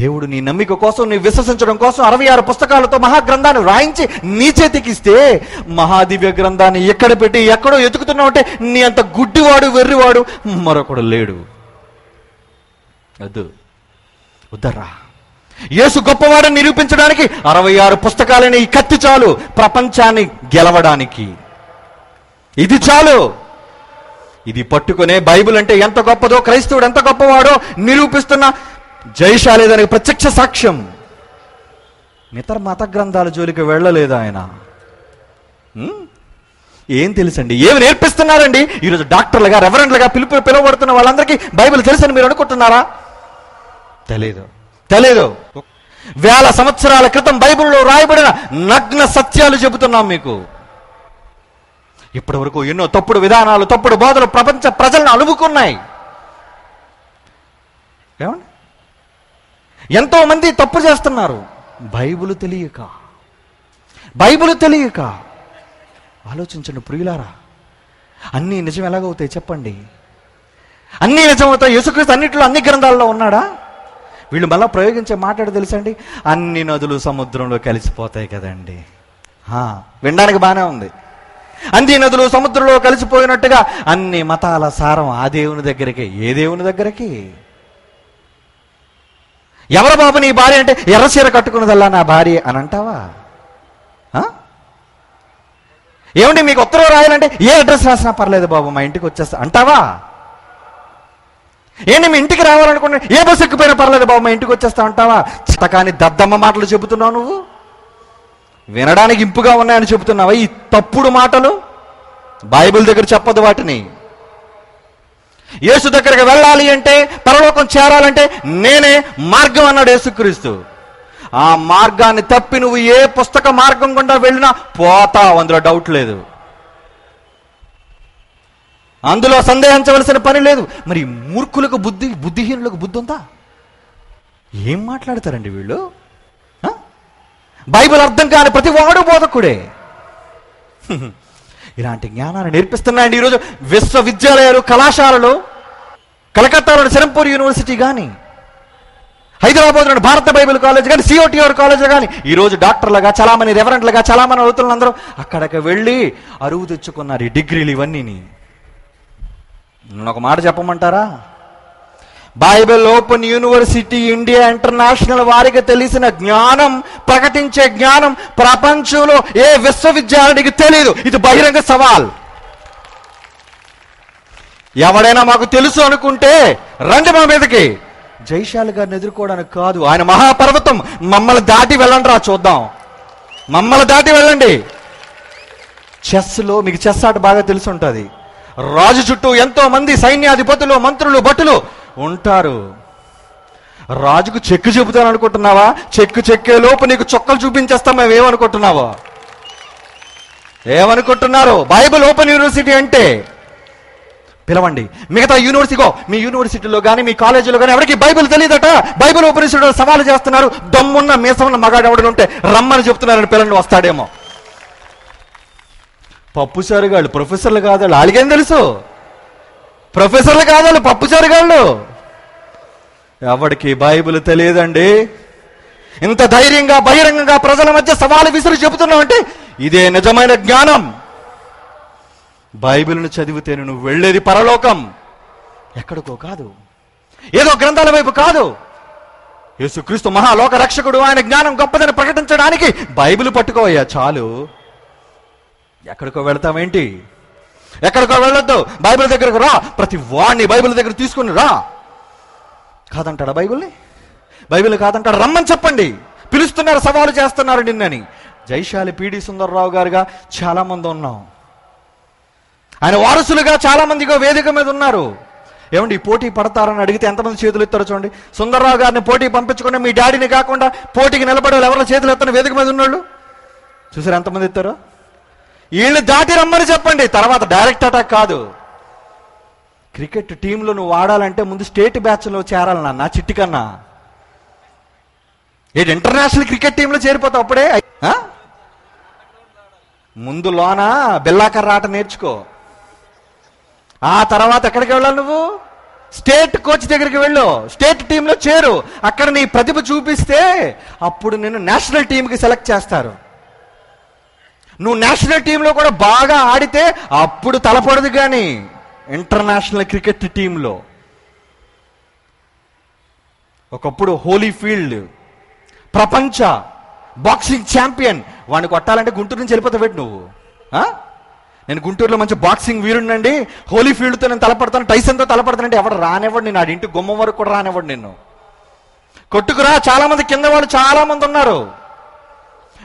దేవుడు నీ నమ్మిక కోసం నీ విశ్వసించడం కోసం అరవై ఆరు పుస్తకాలతో మహాగ్రంథాన్ని వ్రాయించి నీ చేతికిస్తే మహాదివ్య గ్రంథాన్ని ఎక్కడ పెట్టి ఎక్కడో ఎతుకుతున్నావు అంటే నీ అంత గుడ్డివాడు వెర్రివాడు మరొకడు లేడు. అదు వద్దరా యేసు గొప్పవాడని నిరూపించడానికి అరవై ఆరు పుస్తకాలని ఈ కత్తి చాలు ప్రపంచాన్ని గెలవడానికి. ఇది చాలు. ఇది పట్టుకునే బైబిల్ అంటే ఎంత గొప్పదో క్రైస్తవుడు ఎంత గొప్పవాడో నిరూపిస్తున్న జయశాలి దానికి ప్రత్యక్ష సాక్ష్యం. ఇతర మత గ్రంథాల జోలికి వెళ్ళలేదు ఆయన? ఏం తెలుసండి? ఏమి నేర్పిస్తున్నారండి? ఈరోజు డాక్టర్లుగా రెవరెంట్లుగా పిలుపు పిలువబడుతున్న వాళ్ళందరికీ బైబిల్ తెలుసని మీరు అనుకుంటున్నారా? తెలీదు. తెలీదు. వేల సంవత్సరాల క్రితం బైబిల్లో రాయబడిన నగ్న సత్యాలు చెబుతున్నాం మీకు. ఇప్పటి వరకు ఎన్నో తప్పుడు విధానాలు తప్పుడు బోధలు ప్రపంచ ప్రజలను అలుముకున్నాయి ఏమండి? ఎంతోమంది తప్పు చేస్తున్నారు. బైబుల్ తెలియక. బైబుల్ తెలియక. ఆలోచించండి ప్రియులారా. అన్నీ నిజం ఎలాగవుతాయి చెప్పండి. అన్నీ నిజమవుతాయి. యేసుక్రీస్తు అన్నింటిలో అన్ని గ్రంథాల్లో ఉన్నాడా? వీళ్ళు మళ్ళీ ప్రయోగించే మాట్లాడి తెలుసండి అన్ని నదులు సముద్రంలో కలిసిపోతాయి కదండి. వినడానికి బాగానే ఉంది. అన్ని నదులు సముద్రంలో కలిసిపోయినట్టుగా అన్ని మతాల సారం ఆ దేవుని దగ్గరికి ఏ దేవుని దగ్గరికి? ఎవరు బాబు నీ భార్య అంటే ఎర్ర చీర కట్టుకున్నదల్లా నా భార్య అని అంటావా? ఏమండి మీకు ఉత్తరం రాయాలంటే ఏ అడ్రస్ రాసినా పర్లేదు బాబు మా ఇంటికి వచ్చేస్తా. అంటావా? ఏంటి మీ ఇంటికి రావాలనుకుంటే ఏ బస్సు ఎక్కిపోయినా పర్లేదు బాబు మా ఇంటికి వచ్చేస్తా అంటావా? చిటకాని దద్దమ్మ మాటలు చెబుతున్నావు నువ్వు? వినడానికి ఇంపుగా ఉన్నాయని చెబుతున్నావా ఈ తప్పుడు మాటలు? బైబిల్ దగ్గర చెప్పదు వాటిని. యేసు దగ్గరికి వెళ్ళాలి అంటే పరలోకం చేరాలంటే నేనే మార్గం అన్నాడు యేసుక్రీస్తు. ఆ మార్గాన్ని తప్పి నువ్వు ఏ పుస్తక మార్గం గుండా వెళ్ళినా పోతావు అందులో డౌట్ లేదు. అందులో సందేహించవలసిన పని లేదు. మరి మూర్ఖులకు బుద్ధి బుద్ధిహీనులకు బుద్ధి ఉందా? ఏం మాట్లాడతారండి వీళ్ళు? ఆ? బైబిల్ అర్థం కాని ప్రతి వాడు బోధకుడే. ఇలాంటి జ్ఞానాన్ని నేర్పిస్తున్నాయండి ఈరోజు విశ్వవిద్యాలయాలు కళాశాలలు. కలకత్తాలోని సెరంపూర్ యూనివర్సిటీ కానీ హైదరాబాద్లోని భారత బైబిల్ కాలేజ్ కానీ సిఓటిఆర్ కాలేజ్ కానీ ఈరోజు డాక్టర్లుగా చాలామంది రెవరెంట్లుగా చాలామంది అవుతున్నందరూ అక్కడికి వెళ్ళి అరువు తెచ్చుకున్నారు ఈ డిగ్రీలు ఇవన్నీని. నన్ను ఒక మాట చెప్పమంటారా? Bible open university India international వారికి తెలిసిన జ్ఞానం ప్రకటించే జ్ఞానం ప్రపంచంలో ఏ విశ్వవిద్యాలయానికి తెలియదు ఇది బహిరంగ సవాల్. ఎవడైనా మాకు తెలుసు అనుకుంటే రండి మా మీదకి. జైశాలి గారిని ఎదుర్కోవడానికి కాదు ఆయన మహాపర్వతం. మమ్మల్ని దాటి వెళ్ళండి రా చూద్దాం. మమ్మల్ని దాటి వెళ్ళండి. చెస్లో మీకు చెస్ ఆట బాగా తెలిసి ఉంటుంది. రాజు చుట్టూ ఎంతో మంది సైన్యాధిపతులు మంత్రులు భటులు ఉంటారు. రాజుకు చెక్కు చెబుతాను అనుకుంటున్నావా? చెక్కు చెక్కే లోపు నీకు చొక్కలు చూపించేస్తాం మేము ఏమనుకుంటున్నావా? ఏమనుకుంటున్నారు? బైబిల్ ఓపెన్ యూనివర్సిటీ అంటే పిలవండి. మిగతా యూనివర్సిటీగో మీ యూనివర్సిటీలో కానీ మీ కాలేజీలో కానీ ఎవరికి బైబిల్ తెలియదట. బైబిల్ ఓపెన్ సవాలు చేస్తున్నారు. దమ్మున్న మీసమున్న మగాడు ఎవడు ఉంటే రమ్మని చెప్తున్నారని పిల్లల్ని వస్తాడేమో. పప్పు సరిగాళ్ళు ప్రొఫెసర్లు కాదు వాళ్ళు వాళ్ళకేం తెలుసు? ప్రొఫెసర్లు కాదు వాళ్ళు పప్పు సరిగాళ్ళు. ఎవడికి బైబిల్ తెలియదండి? ఇంత ధైర్యంగా బహిరంగంగా ప్రజల మధ్య సవాలు విసురు చెబుతున్నాం అంటే ఇదే నిజమైన జ్ఞానం. బైబిల్ను చదివితే నువ్వు వెళ్ళేది పరలోకం. ఎక్కడికో కాదు. ఏదో గ్రంథాల వైపు కాదు. యేసుక్రీస్తు మహాలోక రక్షకుడు ఆయన జ్ఞానం గొప్పదని ప్రకటించడానికి బైబిల్ పట్టుకోవయ్యా చాలు. ఎక్కడికో వెళ్తామేంటి ఎక్కడికో వెళ్ళొద్దు. బైబిల్ దగ్గరకు రా. ప్రతి వాడిని బైబిల్ దగ్గర తీసుకుని రా. కాదంటాడా బైబిల్ని? బైబిల్ కాదంటాడు? రమ్మని చెప్పండి. పిలుస్తున్నారు సవాలు చేస్తున్నారు నిన్నని. జైశాలి పీడి సుందర్రావు గారుగా చాలా మంది ఉన్నాం. ఆయన వారసులుగా చాలామందిగా వేదిక మీద ఉన్నారు. ఏమండి పోటీ పడతారని అడిగితే ఎంతమంది చేతులు ఎత్తారో చూడండి. సుందర్రావు గారిని పోటీ పంపించకుండా మీ డాడీని కాకుండా పోటీకి నిలబడే వాళ్ళు ఎవరి చేతులు ఎత్తారు వేదిక మీద ఉన్నాళ్ళు? చూసారు ఎంతమంది ఎత్తారో? వీళ్ళు దాటి రమ్మని చెప్పండి. తర్వాత డైరెక్ట్ అటాక్ కాదు. క్రికెట్ టీంలో నువ్వు ఆడాలంటే ముందు స్టేట్ బ్యాచ్లో చేరాలి నాన్న చిట్టి కన్నా. ఏంటి ఇంటర్నేషనల్ క్రికెట్ టీంలో చేరిపోతావు అప్పుడే? ముందు లోన? బిల్లాకర్ర ఆట నేర్చుకో. ఆ తర్వాత ఎక్కడికి వెళ్ళాలి నువ్వు? స్టేట్ కోచ్ దగ్గరికి వెళ్ళు. స్టేట్ టీంలో చేరు. అక్కడ నీ ప్రతిభ చూపిస్తే అప్పుడు నేను నేషనల్ టీంకి సెలెక్ట్ చేస్తారు. నువ్వు నేషనల్ టీంలో కూడా బాగా ఆడితే అప్పుడు తలపడదు కానీ ఇంటర్నేషనల్ క్రికెట్ టీంలో. ఒకప్పుడు హోలీ ఫీల్డ్ ప్రపంచ బాక్సింగ్ ఛాంపియన్. వాడిని కొట్టాలంటే గుంటూరు నుంచి వెళ్ళిపోతావు నువ్వు. నేను గుంటూరులో మంచి బాక్సింగ్ వీరుండండి హోలీ ఫీల్డ్తో నేను తలపడతాను. టైసన్తో తలపడతానంటే ఎవడు రానివ్వడు నేను ఆడి ఇంటి గుమ్మం వరకు కూడా రానివ్వడు నిన్ను. కొట్టుకురా. చాలా మంది కింద వాళ్ళు చాలా మంది ఉన్నారు.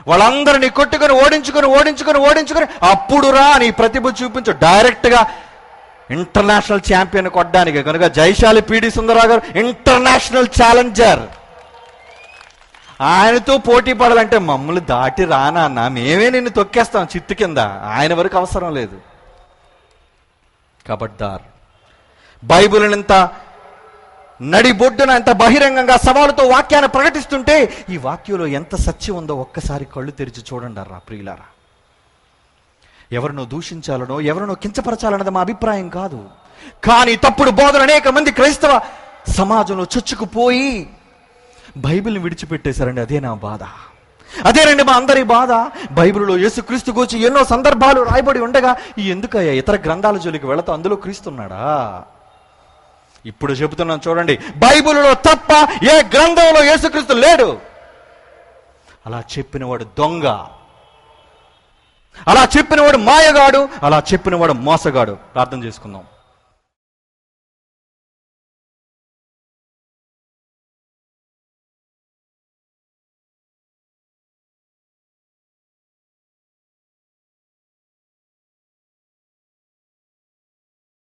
వాళ్ళందరినీ కొట్టుకొని ఓడించుకొని ఓడించుకొని ఓడించుకొని అప్పుడు రా నీ ప్రతిభ చూపించు. డైరెక్ట్గా ఇంటర్నేషనల్ ఛాంపియన్ కొట్టడానికి. కనుక జైశాలి పీడి సుందరరావు గారు ఇంటర్నేషనల్ ఛాలెంజర్. ఆయనతో పోటీ పడాలంటే మమ్మల్ని దాటి రానా అన్న మేమే నిన్ను తొక్కేస్తాం చిత్తు కింద. ఆయన వరకు అవసరం లేదు. కబడ్దార్. బైబిల్నంత నడిబొడ్డున ఎంత బహిరంగంగా సవాలుతో వాక్యాన్ని ప్రకటిస్తుంటే ఈ వాక్యంలో ఎంత సత్యం ఉందో ఒక్కసారి కళ్ళు తెరిచి చూడండి రా ప్రియులారా. ఎవరినో దూషించాలనో ఎవరినో కించపరచాలన్నది మా అభిప్రాయం కాదు. కానీ తప్పుడు బోధన అనేక మంది క్రైస్తవ సమాజంలో చొచ్చుకుపోయి బైబిల్ని విడిచిపెట్టేశారండి అదే నా బాధ. అదేనండి మా అందరి బాధ. బైబిల్లో యేసుక్రీస్తు గురించి ఎన్నో సందర్భాలు రాయబడి ఉండగా ఎందుకయ్యా? ఇతర గ్రంథాల జోలికి వెళతా అందులో క్రీస్తున్నాడా? ఇప్పుడు చెబుతున్నాను చూడండి. బైబిల్లో తప్ప ఏ గ్రంథంలో యేసుక్రీస్తు లేడు. అలా చెప్పినవాడు దొంగ. అలా చెప్పినవాడు మాయగాడు. అలా చెప్పినవాడు మోసగాడు. ప్రార్థన చేసుకుందాం.